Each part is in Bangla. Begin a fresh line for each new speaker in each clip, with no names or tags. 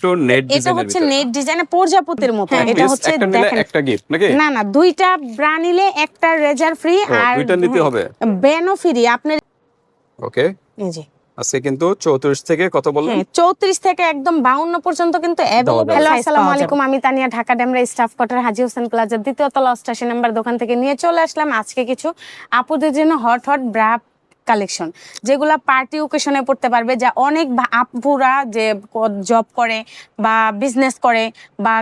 একটু নেট
এটা হচ্ছে নেট ডিজাইনে প্রজাপতির মতো।
হ্যাঁ,
এটা হচ্ছে
একটা
দেখেন
একটা গিফট নাকি?
না না দুইটা ব্রা নিলে একটা রেজার ফ্রি আর
দুইটা নিতে হবে?
ব্যানও ফ্রি আপনার
ওকে আজকে কিন্তু চৌত্রিশ থেকে কত বললেন?
হ্যাঁ চৌত্রিশ থেকে একদম বাউন্ন পর্যন্ত কিন্তু। হ্যালো আসসালামু আলাইকুম আমি তানিয়া ঢাকা ডেমরা স্টাফ কোয়ার্টার হাজি হোসেন প্লাজার দ্বিতীয় তলা অষ্টাশি নাম্বার দোকান থেকে নিয়ে চলে আসলাম। আজকে কিছু আপুদের জন্য হট হট ব্রা কালেকশন যেগুলো পার্টি ওকেশনে পড়তে পারবে, যা অনেক আপুরা যে জব করে বা বিজনেস করে বা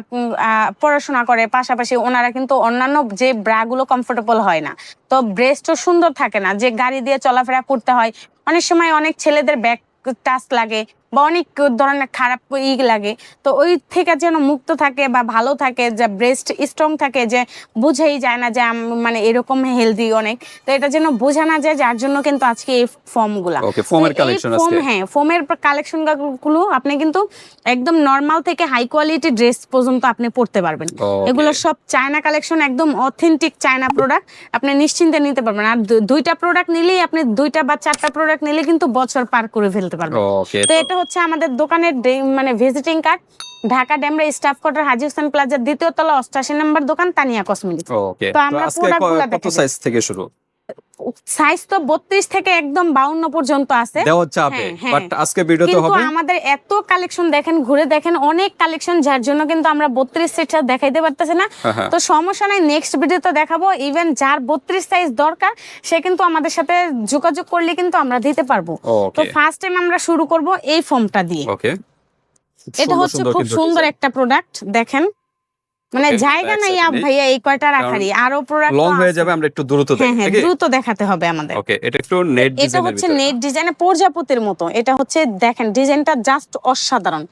পড়াশোনা করে, পাশাপাশি ওনারা কিন্তু অন্যান্য যে ব্রাগুলো কমফোর্টেবল হয় না। তো ব্রেস্টও সুন্দর থাকে না, যে গাড়ি দিয়ে চলাফেরা করতে হয়, অনেক সময় অনেক ছেলেদের ব্যাক টাচ লাগে বা অনেক ধরনের খারাপ ই লাগে। তো ওই থেকে যেন মুক্ত থাকে বা ভালো থাকে যে ব্রেস্ট স্ট্রং থাকে যে বুঝেই যায় না যে মানে এরকম হেলদি অনেক। তো এটা যেন বোঝা না যায় যার জন্য কিন্তু আজকে এই ফর্মগুলা
ফোমের কালেকশন
ফোম হ্যাঁ ফোমের কালেকশনগুলো আপনি কিন্তু একদম নর্মাল থেকে হাই কোয়ালিটি ড্রেস পর্যন্ত আপনি পড়তে পারবেন। এগুলো সব চায়না কালেকশন একদম অথেন্টিক চায়না প্রোডাক্ট আপনি নিশ্চিন্তে নিতে পারবেন। আর দুইটা প্রোডাক্ট নিলেই আপনি দুইটা বা চারটা প্রোডাক্ট নিলে কিন্তু বছর পার করে ফেলতে পারবেন। তো এটা হচ্ছে আমাদের দোকানের মানে visiting card Dhaka Demra staff quarter Haji Hossain প্লাজার দ্বিতীয় তলা অষ্টাশি নম্বর দোকান তানিয়া কসমেটিক্স তো আমরা পুরো
কত সাইজ থেকে শুরু?
সাইজ তো বত্রিশ থেকে একদম বাউন্ন পর্যন্ত আছে।
দেওয়া
হ্যাঁ, হ্যাঁ।
বাট আজকে ভিডিওতে
কিন্তু
হবে
আমাদের এত কালেকশন দেখেন ঘুরে দেখেন অনেক কালেকশন যার জন্য কিন্তু আমরা বত্রিশ সেটটা দেখাইতে পারতেছি না।
হ্যাঁ।
তো সমস্যা নাই নেক্সট ভিডিওতে দেখাবো। ইভেন যার বত্রিশ সাইজ দরকার সে কিন্তু আমাদের সাথে যোগাযোগ করলে কিন্তু আমরা দিতে পারব। তো ফার্স্ট টাইম আমরা শুরু করব এই ফর্মটা দিয়ে।
ওকে
এটা হচ্ছে খুব সুন্দর একটা প্রোডাক্ট দেখেন। মানে জায়গা নাই। ভাইয়া এই কয়টা রাখারই? আরও প্রোডাক্ট
লং হয়ে যাবে আমরা একটু দ্রুত
হ্যাঁ হ্যাঁ দ্রুত দেখাতে হবে আমাদের।
ওকে এটা একটু নেট
এটা হচ্ছে নেট ডিজাইনে প্রজাপতির মতো। এটা হচ্ছে দেখেন ডিজাইনটা জাস্ট অসাধারণ।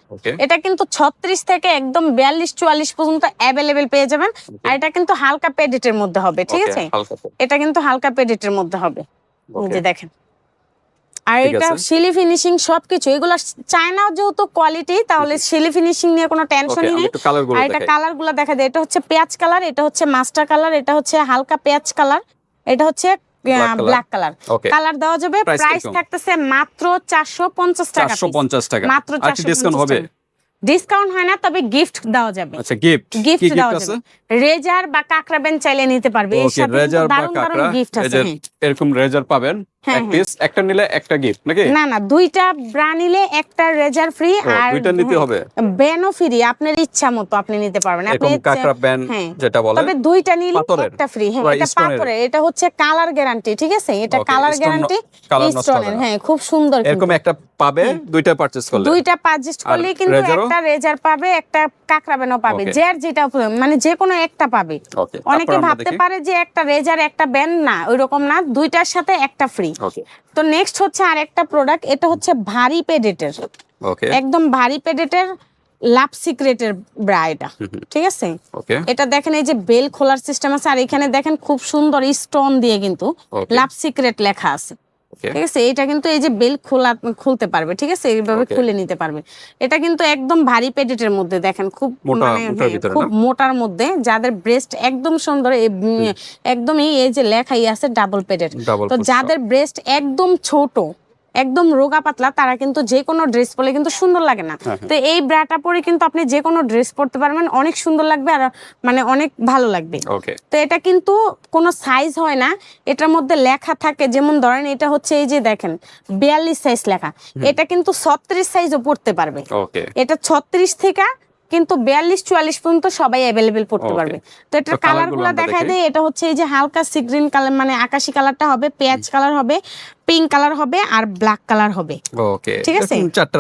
এটা কিন্তু ছত্রিশ থেকে একদম বিয়াল্লিশ চুয়াল্লিশ পর্যন্ত অ্যাভেলেবেল পেয়ে যাবেন। আর এটা কিন্তু হালকা পেডিটের মধ্যে হবে ঠিক আছে? এটা কিন্তু হালকা পেডিটের মধ্যে হবে। এই যে দেখেন। আর এটা। শিলি ফিনিশিং সবকিছু এগুলো চায়না যেহেতু কোয়ালিটি তাহলে শিলি ফিনিশিং নিয়ে কোনো টেনশনই নেই। আর এটা
দেখাই।
কালারগুলা দেখা যায় এটা হচ্ছে পেঁয়াজ কালার এটা হচ্ছে মাস্টার কালার এটা হচ্ছে হালকা পেঁয়াজ কালার এটা হচ্ছে ব্ল্যাক কালার কালার দেওয়া যাবে প্রাইস থাকতেছে মাত্র চারশো পঞ্চাশ টাকা
টাকা।
মাত্র
ডিসকাউন্ট হবে?
ডিসকাউন্ট হয় না তবে গিফট দেওয়া যাবে।
আচ্ছা গিফট
গিফট দেওয়া যাবে। রেজার বা কাকড়া বেন চাইলে নিতে পারবে।
ওকে
সাথে দারুণ দারুণ গিফট আছে।
এরকম রেজার পাবেন। এক
হ্যাঁ।
পিস একটা নিলে একটা গিফট নাকি?
না না দুইটা ব্রা নিলে একটা রেজার ফ্রি আর
দুইটা নিতে হবে?
বেনও ফ্রি আপনার ইচ্ছা মতো আপনি নিতে পারবেন। আপনি
কাকড়া ব্যান
হ্যাঁ।
যেটা বলে
তবে দুইটা নিলে একটা ফ্রি হ্যাঁ এটা? পাথরের এটা হচ্ছে কালার গ্যারান্টি ঠিক আছে? এটা কালার গ্যারান্টি স্টোনের হ্যাঁ খুব সুন্দর
এরকম একটা পাবে দুইটা পারচেজ করলে।
দুইটা পারচেজ করলে কিন্তু একটা রেজার পাবে একটা কাকড়া বেনও পাবে. যার যেটা মানে যে কোনো একটা পাবে। অনেকে ভাবতে পারে যে একটা রেজার একটা ব্যান না ওই রকম না দুইটার সাথে একটা ফ্রি তো নেক্সট হচ্ছে আর একটা প্রোডাক্ট এটা হচ্ছে ভারী পেডেটের একদম ভারী পেডেটের লাভ সিক্রেটের ব্রা এটা। ঠিক আছে? এটা দেখেন এই যে বেল খোলার সিস্টেম আছে আর এখানে দেখেন খুব সুন্দর স্টোন দিয়ে কিন্তু লাভ সিক্রেট লেখা আছে। ঠিক আছে এটা কিন্তু এই যে বেল খোলা খুলতে পারবে ঠিক আছে? এইভাবে খুলে নিতে পারবে। এটা কিন্তু একদম ভারী পেডেটের মধ্যে দেখেন খুব মানে হ্যাঁ, খুব মোটার মধ্যে যাদের ব্রেস্ট একদম সুন্দর একদমই এই যে লেখাই আছে ডাবল পেডের তো যাদের ব্রেস্ট একদম ছোট একদম রোগা পাতলা তারা কিন্তু যে কোনো ড্রেস পরলে কিন্তু সুন্দর লাগে না।
হ্যাঁ,
তো এই ব্রাটা পরে কিন্তু আপনি যে কোনো ড্রেস পরতে পারবেন অনেক সুন্দর লাগবে আর মানে অনেক ভালো লাগবে। তো এটা কিন্তু কোনো সাইজ হয় না এটার মধ্যে লেখা থাকে যেমন ধরেন এটা হচ্ছে এই যে দেখেন বিয়াল্লিশ সাইজ লেখা। এটা কিন্তু ছত্রিশ সাইজও পড়তে পারবে। এটা ছত্রিশ থেকে কিন্তু বিয়াল্লিশ চুয়াল্লিশ পর্যন্ত সবাই অ্যাভেলেবেল পড়তে পারবে। তো এটার
কালারগুলো
দেখাই। দেয় এটা হচ্ছে এই যে হালকা সি গ্রিন কালার মানে আকাশি কালারটা হবে পেঁয়াজ কালার হবে। পিঙ্ক কালার হবে আর ব্ল্যাক কালার হবে।
ওকে।
ঠিক আছে?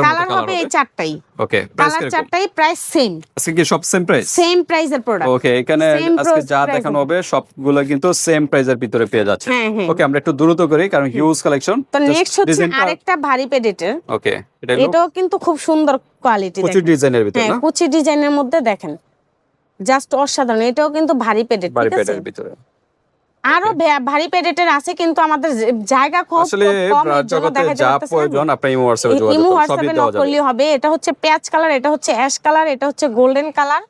কালার হবে এই চারটাই।
ওকে
কালার চারটাই প্রাইস সেম
আজকে কি সব সেম প্রাইস
সেম প্রাইসের প্রোডাক্ট
ওকে এখানে আজকে যা দেখানো
হবে।
সবগুলো কিন্তু সেম প্রাইজের ভিতরে পেয়ে যাচ্ছে।
হ্যাঁ, হ্যাঁ।
ওকে আমরা একটু দ্রুত করি কারণ হিউজ কালেকশন
তো নেক্সট হচ্ছে আরেকটা ভারী পেডেটের
ওকে এটা
এটাও কিন্তু খুব সুন্দর কোয়ালিটি
প্রচুর ডিজাইনের ভিতরে
হ্যাঁ
না?
কুচি ডিজাইনের মধ্যে দেখেন। জাস্ট অসাধারণ এটাও কিন্তু ভারী পেডেট আছে?
পেটের ভিতরে।
আরও ভারী পেডেটের আছে কিন্তু আমাদের জায়গা খুব কম
জগতে যা প্রয়োজন আপনি ইমো হোয়াটসঅ্যাপে যোগাযোগ
ইমো হোয়াটসঅ্যাপে নক হবে। এটা হচ্ছে পেঁয়াজ কালার এটা হচ্ছে অ্যাশ কালার এটা হচ্ছে গোল্ডেন কালার।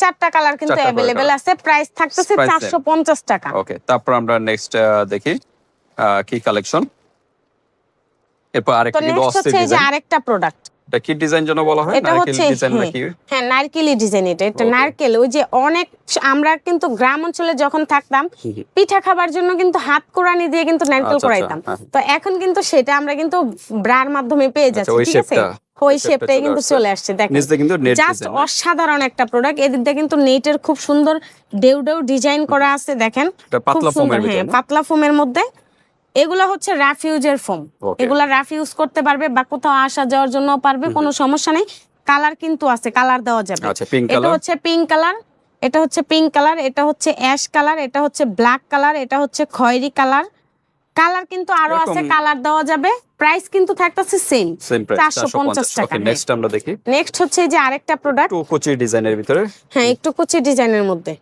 চারটা কালার কিন্তু অ্যাভেলেবেল আছে। প্রাইস থাকতেছে
Price
চারশো পঞ্চাশ টাকা।
ওকে তারপর আমরা নেক্সট দেখি কি কালেকশন এরপর আরেকটা
নেক্সট
অস্থির ডিজাইন
আরেকটা প্রোডাক্ট
এটা কি ডিজাইন যেন বলা হয়?
এটা হচ্ছে হ্যাঁ, হ্যাঁ নারকেলি ডিজাইন এটা। এটা নারকেল ওই যে অনেক আমরা কিন্তু গ্রাম অঞ্চলে যখন থাকতাম। পিঠা খাবার জন্য কিন্তু হাত কোরানি দিয়ে কিন্তু নারকেল
আচ্ছা,
কোরাইতাম
হ্যাঁ।
তো এখন কিন্তু সেটা আমরা কিন্তু ব্রার মাধ্যমে পেয়ে
আচ্ছা,
যাচ্ছি ঠিক আছে? ওই শেপটাই কিন্তু চলে আসছে দেখেন। জাস্ট অসাধারণ একটা প্রোডাক্ট এদিক দিয়ে কিন্তু নেটের খুব সুন্দর ডেউ ডেউ ডিজাইন করা আছে দেখেন।
পাতলা
হ্যাঁ পাতলা ফোমের মধ্যে। এগুলো হচ্ছে রাফ ইউজের ফোম. এগুলা রাফ ইউজ করতে পারবে বা কোথাও আসা যাওয়ার জন্য পারবে কোনো সমস্যা নেই। কালার কিন্তু আছে কালার দেওয়া যাবে।
আচ্ছা
এটা হচ্ছে পিঙ্ক কালার এটা হচ্ছে পিঙ্ক কালার এটা হচ্ছে অ্যাশ কালার এটা হচ্ছে ব্ল্যাক কালার এটা হচ্ছে খয়েরি কালার কালার কিন্তু আরও আছে কালার দেওয়া যাবে। প্রাইস কিন্তু থাকতেছে সেম
সেম প্রাইস
450
450
টাকা।
নেক্সট আমরা দেখি।
নেক্সট হচ্ছে এই যে আরেকটা প্রোডাক্ট
টু কোচি ডিজাইনের ভিতরে।
হ্যাঁ একটু কুচি ডিজাইনের মধ্যে।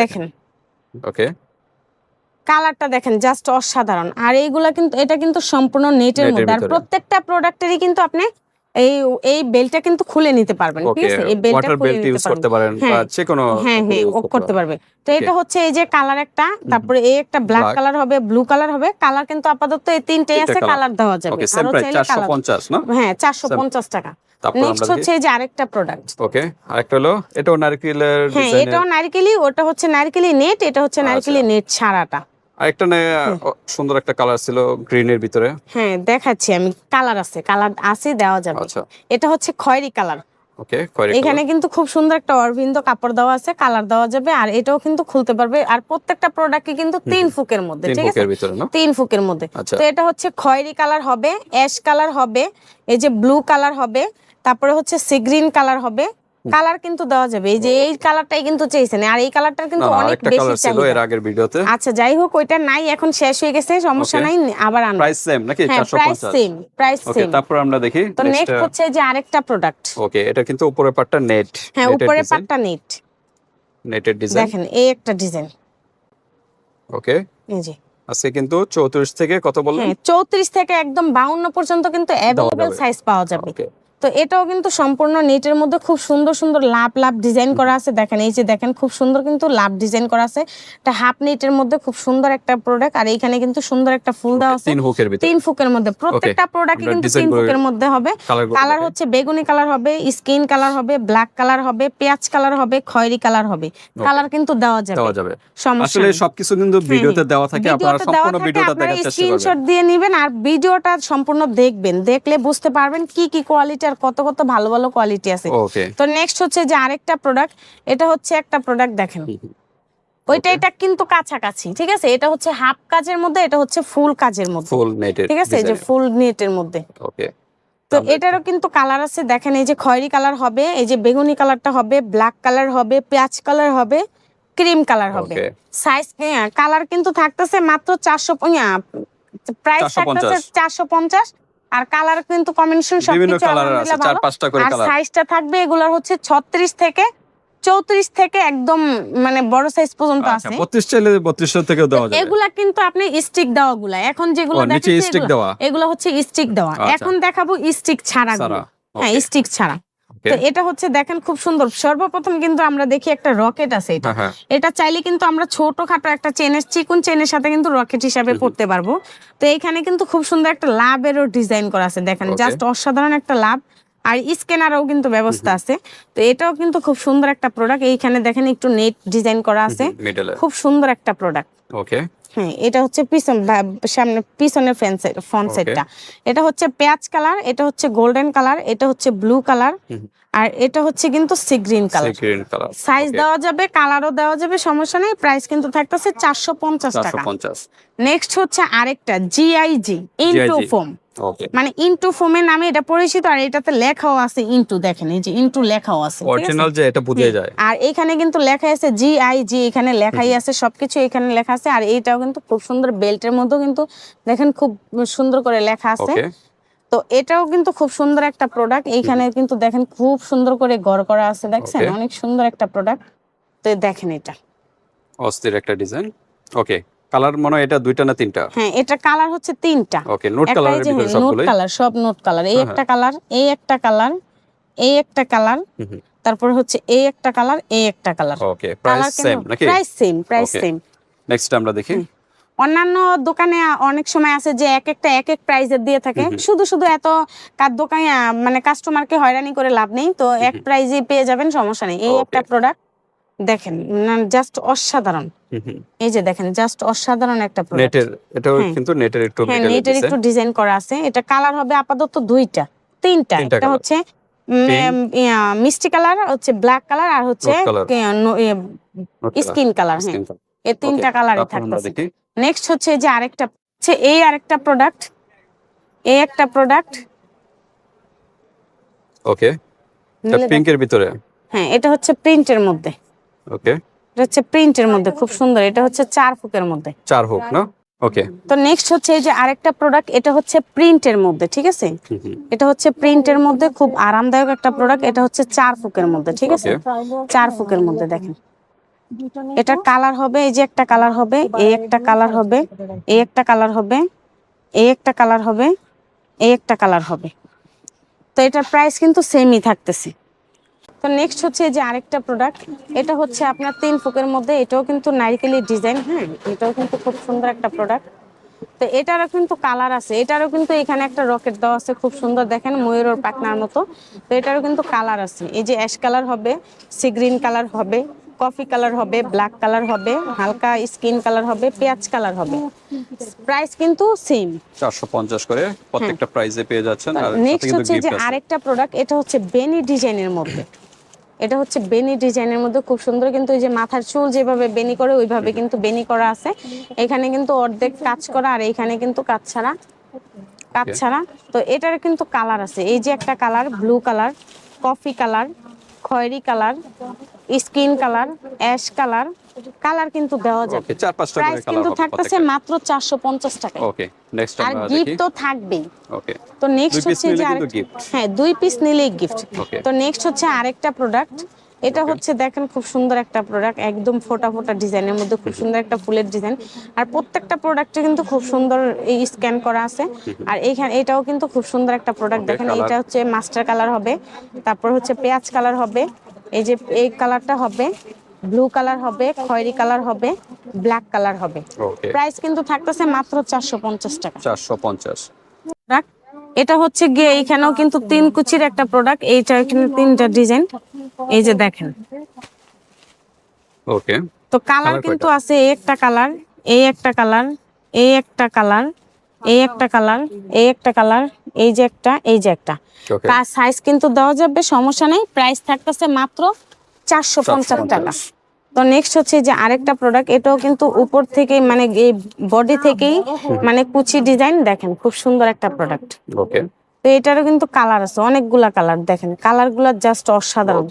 দেখেন।
ওকে
কালারটা দেখেন জাস্ট অসাধারণ। আর এইগুলা কিন্তু এটা কিন্তু সম্পূর্ণ নেটের মধ্যে। আর প্রত্যেকটা প্রোডাক্টেরই কিন্তু আপনি এই এই বেলটা কিন্তু খুলে নিতে পারবেন ঠিক আছে? এই বেলটা খুলে নিতে
ইউজ করতে পারেন বা
হ্যাঁ।
যে কোনো
হ্যাঁ হ্যাঁ করতে পারবে। তো এটা হচ্ছে এই যে কালার একটা তারপরে এই একটা ব্ল্যাক কালার হবে ব্লু কালার হবে। কালার কিন্তু আপাতত এই তিনটেই আছে কালার দেওয়া যাবে।
আরও
চাইলে কালার
450 না?
হ্যাঁ চারশো পঞ্চাশ টাকা। নেক্সট হচ্ছে এই যে আরেকটা প্রোডাক্ট
ওকে আরেকটা হলো এটাও নারকেলের
হ্যাঁ এটাও নারকেলি ওটা হচ্ছে নারকেলি নেট এটা হচ্ছে
আচ্ছা।
নারকেলি নেট ছাড়াটা।
আরেকটা নে সুন্দর একটা কালার ছিল গ্রিনের ভিতরে।
হ্যাঁ দেখাচ্ছি আমি। কালার আছে কালার আছে দেওয়া যাবে।
আচ্ছা।
এটা হচ্ছে খয়েরি কালার
ওকে
এখানে কিন্তু খুব সুন্দর একটা অরবিন্দ কাপড় দেওয়া আছে কালার দেওয়া যাবে আর এটাও কিন্তু খুলতে পারবে। আর প্রত্যেকটা প্রোডাক্টে কিন্তু তিন ফুকের মধ্যে ঠিক আছে? তিন ফুকের মধ্যে। তো এটা হচ্ছে খয়েরি কালার হবে অ্যাশ কালার হবে এই যে ব্লু কালার হবে তারপরে হচ্ছে সি গ্রিন কালার হবে কালার কিন্তু দেওয়া যাবে। এই যে এই কালারটাই কিন্তু চেয়েছেন আর এই কালারটার
না
কিন্তু অনেক বেশি
ছিল
চাহিদা।
এর আগের ভিডিওতে।
আচ্ছা যাই হোক ওইটা নাই এখন শেষ হয়ে গেছে সমস্যা নাই আবার আনব।
প্রাইস সেম নাকি?
হ্যাঁ প্রাইস
450
সেম প্রাইস সেম
তারপর আমরা দেখি
তো নেক্সট হচ্ছে যে আরেকটা প্রোডাক্ট
ওকে এটা কিন্তু উপরের পার্টটা নেট
হ্যাঁ উপরে পাটটা নেট
নেটের ডিজাইন
দেখেন এই একটা ডিজাইন
ওকে
এই যে।
আজকে কিন্তু 34 থেকে কত বললেন?
হ্যাঁ চৌত্রিশ থেকে একদম বাউন্ন পর্যন্ত কিন্তু
যাবে।
সাইজ পাওয়া যাবে।
ওকে
তো এটাও কিন্তু সম্পূর্ণ নেটের মধ্যে খুব সুন্দর সুন্দর লাভ লাভ ডিজাইন করা আছে। দেখেন এই যে দেখেন খুব সুন্দর কিন্তু লাভ ডিজাইন করা আছে। এটা হাফ নেটের মধ্যে খুব সুন্দর একটা প্রোডাক্ট আর এইখানে কিন্তু সুন্দর একটা ফুল দেওয়া আছে।
তিন
ফুকের মধ্যে। প্রত্যেকটা প্রোডাক্টে কিন্তু তিন ফুকের মধ্যে হবে।
কালার
হচ্ছে বেগুনি কালার হবে স্কিন কালার হবে ব্ল্যাক কালার হবে পেঁয়াজ কালার হবে খয়েরি কালার হবে। কালার কিন্তু দেওয়া যাবে।
দেওয়া যাবে।
সমস্যা
আসলে সবকিছু কিন্তু ভিডিওতে দেওয়া থাকে আপনারা সম্পূর্ণ ভিডিওটা দেখার চেষ্টা
স্ক্রিনশট দিয়ে নেবেন আর ভিডিওটা সম্পূর্ণ দেখবেন। দেখলে বুঝতে পারবেন কি কি কোয়ালিটি আর কত কত ভালো ভালো কোয়ালিটি আছে। তো নেক্সট হচ্ছে যে আরেকটা প্রোডাক্ট এটা হচ্ছে একটা প্রোডাক্ট দেখেন। ওইটা এটা কিন্তু কাছাকাছি ঠিক আছে? এটা হচ্ছে হাফ কাজের মধ্যে এটা হচ্ছে ফুল কাজের মধ্যে।
ফুল নেটের
ঠিক আছে? যে ফুল নেটের মধ্যে।
ওকে
তো এটারও কিন্তু কালার আছে। দেখেন এই যে খয়েরি কালার হবে এই যে বেগুনি কালারটা হবে ব্ল্যাক কালার হবে পেঁয়াজ কালার হবে ক্রিম কালার হবে। সাইজ কালার কিন্তু থাকতেছে মাত্র চারশো প্রাইস থাকতেছে চারশো পঞ্চাশ। আর কালার কিন্তু কম্বিনেশন সবকিছু
কালার আছে চার পাঁচটা করে
আর
কালার
সাইজটা থাকবে এগুলোর হচ্ছে ছত্রিশ থেকে চৌত্রিশ থেকে একদম মানে বড় সাইজ পর্যন্ত
আচ্ছা
আছে।
32 চাইলে 32 থেকেও দেওয়া যাবে।
এগুলা কিন্তু আপনি স্টিক দেওয়া গুলা। এখন যেগুলো
নিচে
দেখাচ্ছি এগুলো-
দেওয়া?
এগুলো হচ্ছে স্টিক দেওয়া।
আচ্ছা।
এখন দেখাবো স্টিক ছাড়া
গুলো
হ্যাঁ স্টিক ছাড়া। তো এটা হচ্ছে দেখেন খুব সুন্দর। সর্বপ্রথম কিন্তু আমরা দেখি একটা রকেট আছে এটা।
হ্যাঁ হ্যাঁ।
এটা চাইলে কিন্তু আমরা ছোটখাটো একটা চেনের চিকুন চেনের সাথে কিন্তু রকেট হিসাবে পড়তে পারব। তো এখানে কিন্তু খুব সুন্দর একটা লাভেরও ডিজাইন করা আছে দেখেন। জাস্ট অসাধারণ একটা লাভ। আর স্ক্যানারও কিন্তু ব্যবস্থা আছে। তো এটাও কিন্তু খুব সুন্দর একটা প্রোডাক্ট এইখানে দেখেন একটু নেট ডিজাইন করা আছে। খুব সুন্দর একটা প্রোডাক্ট
ওকে
হ্যাঁ এটা হচ্ছে পিছন সামনে পিছনের ফ্যান ফ্রন্ট
Okay.
সেটটা এটা হচ্ছে পেঁয়াজ কালার এটা হচ্ছে গোল্ডেন কালার এটা হচ্ছে ব্লু কালার আর এটা হচ্ছে কিন্তু সি গ্রিন কালার। সাইজ দেওয়া যাবে কালারও দেওয়া যাবে সমস্যা নেই প্রাইস কিন্তু থাকতেছে চারশো পঞ্চাশ টাকা। নেক্সট হচ্ছে আরেকটা জিআইজি ইনটু ফোম মানে ইন্টু ফোমের নামে এটা পরিচিত আর এটাতে লেখাও আছে ইন্টু দেখেন এই যে ইন্টু লেখাও আছে
অরিজিনাল যে এটা বুঝে যায়।
আর এখানে কিন্তু লেখা আছে জি আই জি এখানে লেখাই আছে সবকিছু এখানে লেখা আছে আর এইটাও কিন্তু খুব সুন্দর বেল্টের মধ্যেও কিন্তু দেখেন খুব সুন্দর করে লেখা আছে। তো এটাও কিন্তু খুব সুন্দর একটা প্রোডাক্ট এইখানে কিন্তু দেখেন খুব সুন্দর করে গড় করা আছে দেখছেন? অনেক সুন্দর একটা প্রোডাক্ট তো দেখেন এটা।
অস্থির একটা ডিজাইন ওকে কালার মনে এটা দুইটা না তিনটা?
হ্যাঁ এটা কালার হচ্ছে তিনটা।
ওকে নোট
এই
কালারের
নোট কালার সব নোট কালার এই
হ্যাঁ,
একটা কালার এই একটা কালার এই একটা কালার। তারপর হচ্ছে এই একটা কালার এই একটা কালার
ওকে প্রাইস সেম নাকি?
Price same price. Same
next আমরা দেখি।
অন্যান্য দোকানে অনেক সময় আছে যে এক একটা এক এক প্রাইজের দিয়ে থাকে। শুধু শুধু এত কার দোকানে মানে কাস্টমারকে হয়রানি করে লাভ নেই। তো এক প্রাইজে পেয়ে যাবেন সমস্যা নেই। এই একটা প্রোডাক্ট দেখেন জাস্ট অসাধারণ। এই যে দেখেন জাস্ট অসাধারণ একটা
নেটের এটাও
হ্যাঁ।
কিন্তু নেটের একটু
হ্যাঁ নেটের একটু ডিজাইন করা আছে। এটা কালার হবে আপাতত দুইটা তিনটা।
colour।
হচ্ছে মিষ্টি কালার হচ্ছে ব্ল্যাক কালার আর হচ্ছে স্কিন কালার হ্যাঁ। এই তিনটা কালারই থাকতেছে। নেক্সট হচ্ছে এই যে আরেকটা হচ্ছে এই আরেকটা প্রোডাক্ট এই একটা প্রোডাক্ট
ওকে পিঙ্কের ভিতরে।
হ্যাঁ এটা হচ্ছে প্রিন্টের মধ্যে।
ওকে।
এটা হচ্ছে প্রিন্টের মধ্যে খুব সুন্দর। এটা হচ্ছে চার ফুকের মধ্যে।
চার হোক না? ওকে।
তো নেক্সট হচ্ছে এই যে আরেকটা প্রোডাক্ট এটা হচ্ছে প্রিন্টের মধ্যে ঠিক আছে? এটা হচ্ছে প্রিন্টের মধ্যে খুব আরামদায়ক একটা প্রোডাক্ট এটা হচ্ছে চার ফুকের মধ্যে ঠিক আছে? চার ফুকের মধ্যে দেখেন। এটা কালার হবে এই যে একটা কালার হবে এই একটা কালার হবে এই একটা কালার হবে এই একটা কালার হবে এই একটা কালার হবে। তো এটার প্রাইস কিন্তু সেমই থাকতেছে। তো নেক্সট হচ্ছে যে আরেকটা প্রোডাক্ট এটা হচ্ছে আপনার তিন ফুকের মধ্যে এটাও কিন্তু নারিকেলের ডিজাইন হ্যাঁ এটাও কিন্তু খুব সুন্দর একটা প্রোডাক্ট তো এটারও কিন্তু কালার আছে এটারও কিন্তু এখানে একটা রকেট দেওয়া আছে খুব সুন্দর দেখেন ময়ূরের পাখনার মতো। তো এটারও কিন্তু কালার আছে এই যে অ্যাশ কালার হবে সি গ্রিন কালার হবে কফি কালার হবে ব্ল্যাক কালার হবে হালকা স্কিন কালার হবে পেঁয়াজ কালার হবে। প্রাইস কিন্তু সেম
চারশো পঞ্চাশ করে প্রত্যেকটা প্রাইজে পেয়ে যাচ্ছেন আর
নেক্সট হচ্ছে যে আরেকটা প্রোডাক্ট এটা হচ্ছে বেনি ডিজাইনের মধ্যে। এটা হচ্ছে বেনি ডিজাইনের মধ্যে খুব সুন্দর কিন্তু এই যে মাথার চুল যেভাবে বেনি করে ওইভাবে কিন্তু বেনি করা আছে। এখানে কিন্তু অর্ধেক কাজ করা আর এখানে কিন্তু কাজ ছাড়া। কাজ ছাড়া। তো এটার কিন্তু কালার আছে। এই যে একটা colour blue colour coffee colour খয়েরি colour skin colour ash colour colour কিন্তু দেওয়া যাবে।
ওকে চার পাঁচটা
প্রাইস
কালার
কিন্তু থাকতেছে মাত্র চারশো পঞ্চাশ টাকা
ওকে নেক্সট
আর গিফট তো থাকবেই।
ওকে
তো নেক্সট হচ্ছে যে
gift।
হ্যাঁ দুই পিস নিলেই গিফট. তো নেক্সট হচ্ছে আরেকটা প্রোডাক্ট এটা হচ্ছে দেখেন খুব সুন্দর একটা প্রোডাক্ট একদম ফোটা ফোটা ডিজাইনের মধ্যে খুব সুন্দর একটা ফুলের ডিজাইন। আর প্রত্যেকটা প্রোডাক্টে কিন্তু খুব সুন্দর এই স্ক্যান করা আছে। আর এইখানে এটাও কিন্তু খুব সুন্দর একটা প্রোডাক্ট দেখেন এটা হচ্ছে মাস্টার কালার হবে। তারপর হচ্ছে পেঁয়াজ কালার হবে। এই যে এই কালারটা হবে ব্লু কালার হবে খয়েরি কালার হবে ব্ল্যাক কালার হবে।
ওকে
প্রাইস কিন্তু থাকতেছে মাত্র চারশো পঞ্চাশ টাকা।
চারশো পঞ্চাশ।
এটা হচ্ছে গিয়ে এইখানেও কিন্তু তিন কুচির একটা প্রোডাক্ট এইটা এখানে তিনটা ডিজাইন এই যে দেখেন।
ওকে
তো কালার কিন্তু আছে এই একটা কালার এই একটা কালার এই একটা কালার এই একটা কালার এই একটা কালার এই যে একটা এই যে একটা। তার সাইজ কিন্তু দেওয়া যাবে সমস্যা নেই। প্রাইস থাকতেছে মাত্র চারশো পঞ্চাশ টাকা। তো নেক্সট হচ্ছে যে আরেকটা প্রোডাক্ট এটাও কিন্তু উপর থেকে মানে এই বডি থেকেই মানে কুচি ডিজাইন দেখেন খুব সুন্দর একটা প্রোডাক্ট
ওকে
তো এটারও কিন্তু কালার আছে অনেকগুলা কালার দেখেন কালারগুলা জাস্ট অসাধারণ।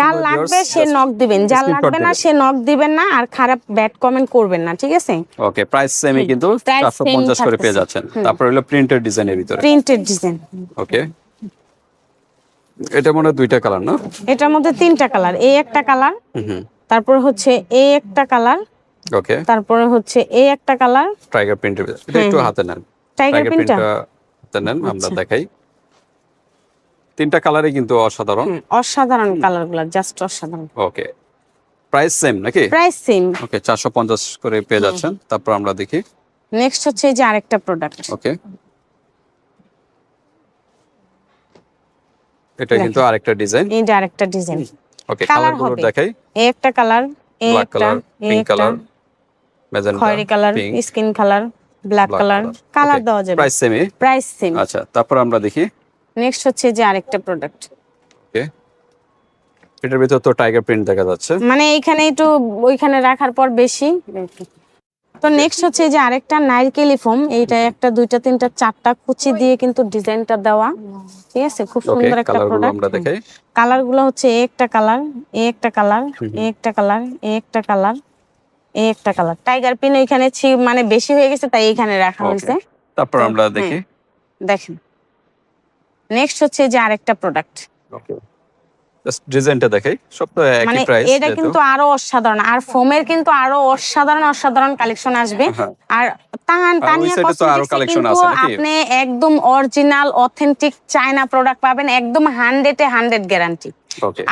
যার লাগবে সে নক দিবেন যার লাগবে না সে নক দিবেন না আর খারাপ ব্যাড কমেন্ট করবেন না ঠিক আছে?
ওকে প্রাইস সেমই কিন্তু
Price
চারশো
same
পঞ্চাশ করে পেয়ে যাচ্ছেন। তারপর হলো প্রিন্টেড ডিজাইনের ভিতরে।
প্রিন্টেড ডিজাইন
ওকে এটা মনে দুইটা কালার না?
এটার মধ্যে তিনটা কালার এই একটা কালার তারপর হচ্ছে এই একটা কালার
ওকে
তারপরে হচ্ছে এই একটা কালার
টাইগার প্রিন্টের এটা একটু হাতে নেন।
টাইগার
টাইগার
প্রিন্টটা
প্রিন্টটা নেন আমরা
আচ্ছা।
দেখাই। তিনটা কালারই কিন্তু অসাধারণ।
অসাধারণ কালারগুলা জাস্ট অসাধারণ।
ওকে। প্রাইস সেম নাকি?
প্রাইস সেম
ওকে চারশো পঞ্চাশ করে পেয়ে যাচ্ছেন তারপর আমরা দেখি।
নেক্সট হচ্ছে এই যে আরেকটা প্রোডাক্ট
ওকে। এটা কিন্তু আরেকটা ডিজাইন
এই আরেকটা ডিজাইন
ওকে
কালারগুলো
দেখাই।
এই একটা কালার এই একটা
কালার পিঙ্ক কালার ম্যাজেন্টা
খয়েরি colour skin colour black colour colour দেওয়া যাবে।
প্রাইস সেমই
প্রাইস সেম
আচ্ছা তারপর আমরা দেখি।
নেক্সট হচ্ছে যে আরেকটা প্রোডাক্ট
ওকে। এটার ভিতর তো টাইগার প্রিন্ট দেখা যাচ্ছে।
মানে এইখানে একটু ওইখানে রাখার পর বেশি। তো নেক্সট হচ্ছে যে আরেকটা নারকেলি ফোম এইটা একটা দুইটা তিনটা চারটা কুচি দিয়ে কিন্তু ডিজাইনটা দেওয়া। ঠিক আছে? খুব সুন্দর একটা প্রোডাক্ট কালারগুলো হচ্ছে একটা কালার একটা কালার একটা কালার একটা কালার এই একটা কালার টাইগার পিন ওইখানে মানে বেশি হয়ে গেছে তাই এইখানে রাখা হয়েছে।
তারপর আমরা
হ্যাঁ।
দেখি
দেখেন। নেক্সট হচ্ছে যে আরেকটা প্রোডাক্ট
জাস্ট ডিজাইনটা দেখাই। সব তো একই প্রাইস
এটা কিন্তু আরও অসাধারণ। আর ফোমের কিন্তু আরও অসাধারণ অসাধারণ কালেকশন আসবে।
হ্যাঁ।
আর তাহান তানিয়া
এ
কসমেটিক্সে কিন্তু আপনি একদম অরিজিনাল অথেন্টিক চায়না প্রোডাক্ট পাবেন একদম হান্ড্রেডে হান্ড্রেড গ্যারান্টি
ওকে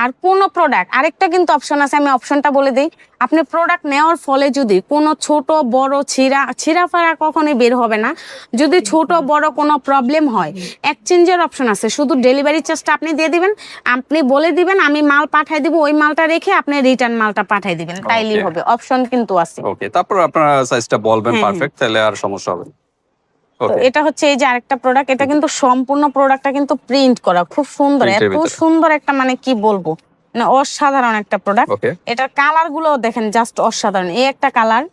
আর কোনো প্রোডাক্ট আরেকটা কিন্তু অপশন আছে আমি অপশনটা বলে দিই। আপনি প্রোডাক্ট নেওয়ার ফলে যদি কোনো ছোট বড় ছিঁড়া ছিঁড়া ফাড়া কখনোই বের হবে না। যদি ছোট বড় কোনো প্রবলেম হয় এক্সচেঞ্জের অপশন আছে। শুধু ডেলিভারি চার্জটা আপনি দিয়ে দিবেন আপনি বলে দিবেন আমি মাল পাঠাই দিব ওই মালটা রেখে আপনি রিটার্ন মালটা পাঠাই দিবেন। তাইলেই হবে অপশন কিন্তু আছে।
ওকে তারপর আপনারা সাইজটা বলবেন পারফেক্ট তাহলে আর সমস্যা হবে না।
তো এটা হচ্ছে এই যে আরেকটা প্রোডাক্ট এটা কিন্তু সম্পূর্ণ প্রোডাক্টটা কিন্তু প্রিন্ট করা খুব সুন্দর এত সুন্দর একটা মানে কি বলব না অসাধারণ একটা প্রোডাক্ট এটার কালারগুলো দেখেন জাস্ট অসাধারণ। এই একটা কালার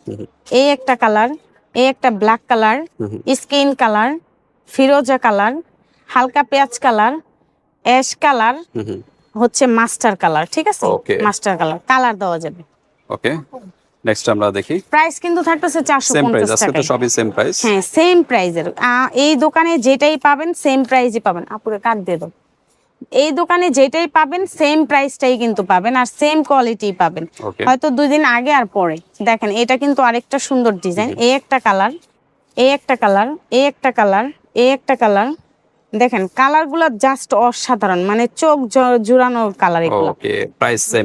এই একটা কালার এই একটা ব্ল্যাক কালার স্কিন কালার ফিরোজা কালার হালকা পেঁয়াজ কালার অ্যাশ কালার হচ্ছে মাস্টার কালার ঠিক আছে? মাস্টার কালার কালার দেওয়া যাবে।
ওকে নেক্সট আমরা দেখি।
প্রাইস কিন্তু থাকতেছে চারশো
সেম প্রাইস আজকে তো সবই সেম প্রাইস
হ্যাঁ সেম প্রাইজের এই দোকানে যেটাই পাবেন সেম প্রাইজই পাবেন। আপুরে কাট দিয়ে দাও। এই দোকানে যেটাই পাবেন সেম প্রাইসটাই কিন্তু পাবেন আর সেম কোয়ালিটি পাবেন। হয়তো দুই দিন আগে আর পরে। দেখেন এটা কিন্তু আরেকটা সুন্দর ডিজাইন এই একটা কালার এই একটা কালার এই একটা কালার এই একটা কালার। দেখেন কালার কালারগুলো জাস্ট অসাধারণ মানে চোখ জুড়ানো কালার এগুলো।
ওকে প্রাইস সেম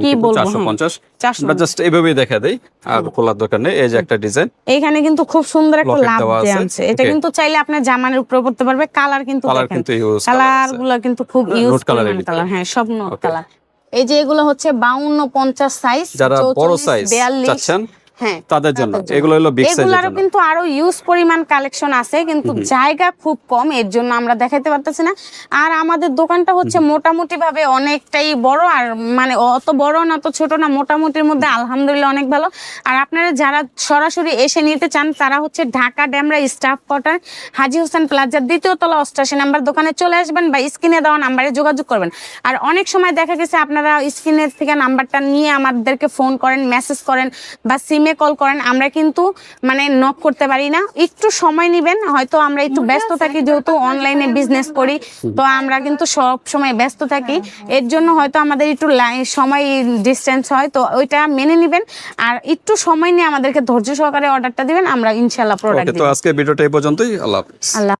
আমরা জাস্ট এভাবেই দেখা দেই আর খোলার দোকান নেই এই যে একটা ডিজাইন
এইখানে কিন্তু খুব সুন্দর একটা লাভ
দেওয়া আছে।
এটা কিন্তু চাইলে আপনার জামানের উপরে পড়তে পারবে কালার কিন্তু
কালার
দেখেন
কিন্তু ইউজ
কালারগুলো কিন্তু খুব ইউজ। কালার হ্যাঁ সব নোট কালার এই যে এগুলো হচ্ছে বাউন্ন পঞ্চাশ সাইজ
যারা বড় সাইজ চাচ্ছেন
হ্যাঁ
তাদের জন্য। এগুলো হলো বিগ সাইজের
কিন্তু আরও ইউজ পরিমাণ কালেকশন আছে কিন্তু জায়গা খুব কম এর জন্য আমরা দেখাতে পারতেছি না। আর আমাদের দোকানটা হচ্ছে মোটামুটি ভাবে অনেকটাই বড় আর মানে অত বড় না তো ছোট না মোটামুটির মধ্যে আলহামদুলিল্লাহ অনেক ভালো। আর আপনারা যারা সরাসরি এসে নিতে চান তারা হচ্ছে ঢাকা ড্যামরা স্টাফ কোয়ার্টার হাজি হোসেন প্লাজার দ্বিতীয় তলা অষ্টাশি নাম্বার দোকানে চলে আসবেন বা স্ক্রিনে দেওয়া নাম্বারে যোগাযোগ করবেন। আর অনেক সময় দেখা গেছে আপনারা স্ক্রিনের থেকে নাম্বারটা নিয়ে আমাদেরকে ফোন করেন মেসেজ করেন বা সিমে কল করেন আমরা কিন্তু মানে নক করতে পারি না। একটু সময় নেবেন হয়তো আমরা একটু ব্যস্ত থাকি যেহেতু অনলাইনে বিজনেস করি তো আমরা কিন্তু সব সময় ব্যস্ত থাকি। এর জন্য হয়তো আমাদের একটু লাই- সময় ডিস্টেন্স হয় তো ওইটা মেনে নেবেন। আর একটু সময় নিয়ে আমাদেরকে ধৈর্য সহকারে অর্ডারটা দিবেন আমরা ইনশাল্লাহ প্রোডাক্ট
তো আজকে ভিডিওটা এই পর্যন্তই আল্লাহ
আল্লাহ